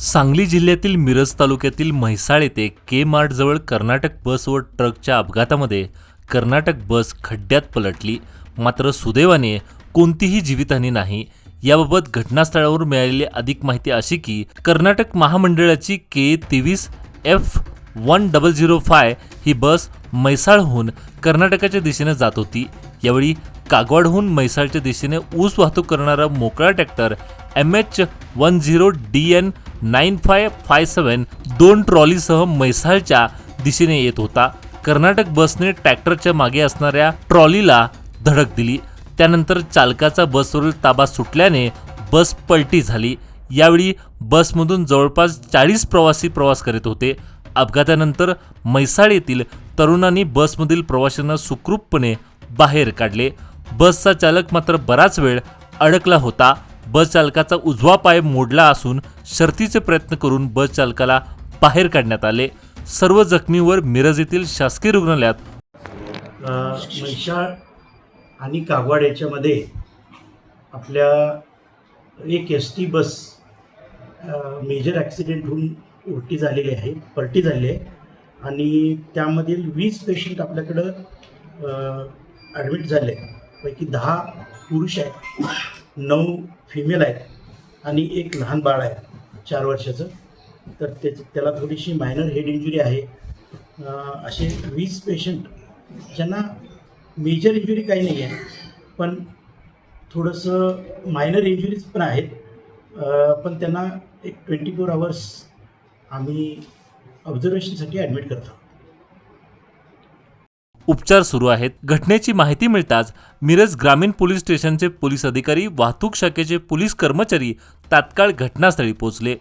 सांगली जिल्ह्यातील मिरज तालुक्यातील म्हैसाळ येथे के मार्टजवळ कर्नाटक बस व ट्रकच्या अपघातामध्ये कर्नाटक बस खड्ड्यात पलटली. मात्र सुदैवाने कोणतीही जीवितहानी नाही. याबाबत घटनास्थळावर मिळालेली अधिक माहिती अशी की कर्नाटक महामंडळाची के तेवीस F one double zero five ही बस म्हैसाळहून कर्नाटकाच्या दिशेने जात होती. यावेळी कागवाडहून म्हैसाळच्या दिशेने ऊस वाहतूक करणारा मोकळा tractor M H one zero D N nine five five seven दोन ट्रॉलीसह म्हैसाळच्या दिशेने येत होता. कर्नाटक बसने ट्रॅक्टरच्या मागे असणाऱ्या ट्रॉलीला धडक दिली. त्यानंतर चालकाचा बसवरील ताबा सुटल्याने बस पलटी झाली. यावेळी बसमधून जवळपास चाळीस प्रवासी प्रवास करीत होते. अपघातानंतर म्हैसाळ येथील तरुणांनी बसमधील प्रवाशांना सुखरूपपणे बाहेर काढले. बसचा चालक मात्र बराच वेळ अडकला होता. बस चालकाचा उजवा पाय मोडला असून शर्तीचे प्रयत्न करून बस चालकाला बाहेर काढण्यात आले. सर्व जखमीवर मिरज येथील शासकीय रुग्णालयात अ, म्हैसाळ आणि कागवाड याच्यामध्ये आपल्या एक S T bus major accident होऊन उलटी झालेली आहे पलटी झालेली आहे. आणि त्यामधील वीस पेशंट आपल्याकडं ॲडमिट झाले. पैकी दहा पुरुष आहेत. नऊ फिमेल आहेत आणि एक लहान बाळ आहे चार वर्षाचं. तर त्याच त्याला थोडीशी मायनर हेड इंजुरी आहे. असे वीस पेशंट ज्यांना मेजर इंजुरी काही नाही आहे पण थोडंसं मायनर इंजुरीज पण आहेत. पण त्यांना एक ट्वेंटी फोर आवर्स आम्ही ऑब्झर्वेशनसाठी ॲडमिट करतो. उपचार सुरू आहेत. घटनेची माहिती मिळताच मिरज ग्रामीण पोलीस स्टेशनचे पोलीस अधिकारी वाहतूक शाखेचे पोलीस कर्मचारी तात्काळ घटनास्थळी पोहोचले.